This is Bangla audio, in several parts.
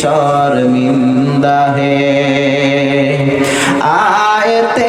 शर्मिंदा है आयते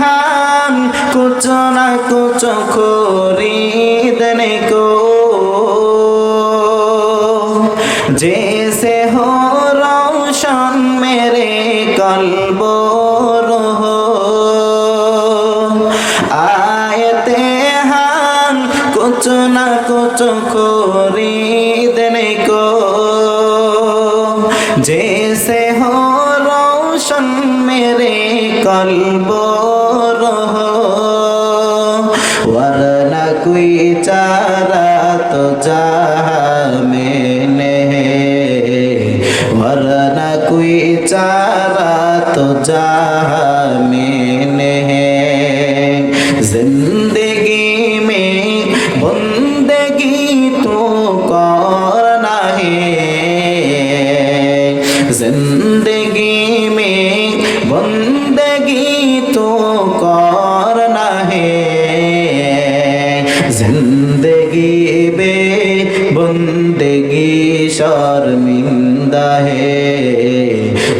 हम कुछ ना कुछ खरीदने को जैसे हो रोशन मेरे कल्बो हो आयते हम कुछ ना कुछ खरीदने को जैसे हो रोशन मेरे कल्बो हो वरना कोई चारा तो जा मैंने वरना कोई चारा तो जा मैंने जिंदगी জিন্দগি বে, বন্দগি শর্মিন্দা হে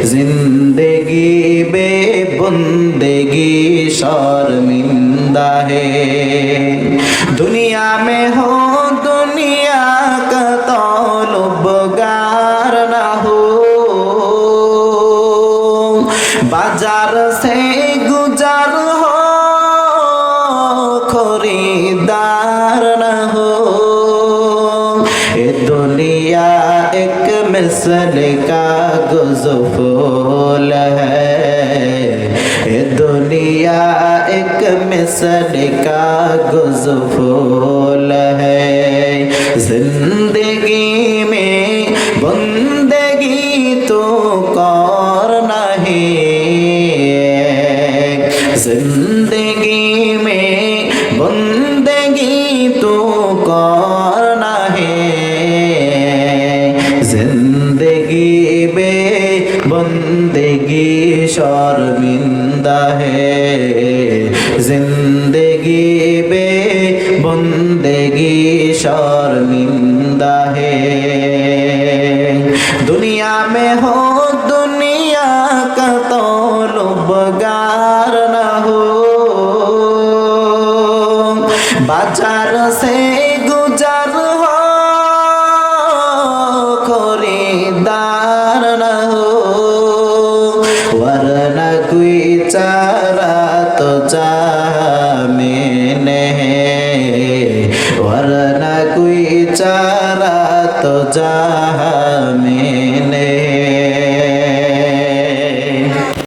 জিন্দগি বে, বন্দগি শর্মিন্দা হে দুনিয়া মে হো, দুনিয়া কা তলবগার না হো। বাজার সে दुनिया एक मिसल का गुजफूल है ये दुनिया एक मिसल का गुजफूल है जिंदगी में बंदगी तो करना है जिंदगी জিন্দগি শর্মিন্দা হে। জিন্দগি বে বন্দেগি শর্মিন্দা হে। দুনিয়া মে হো বাজার সে গুজার जामीने वरना कोई चारा तो जामीने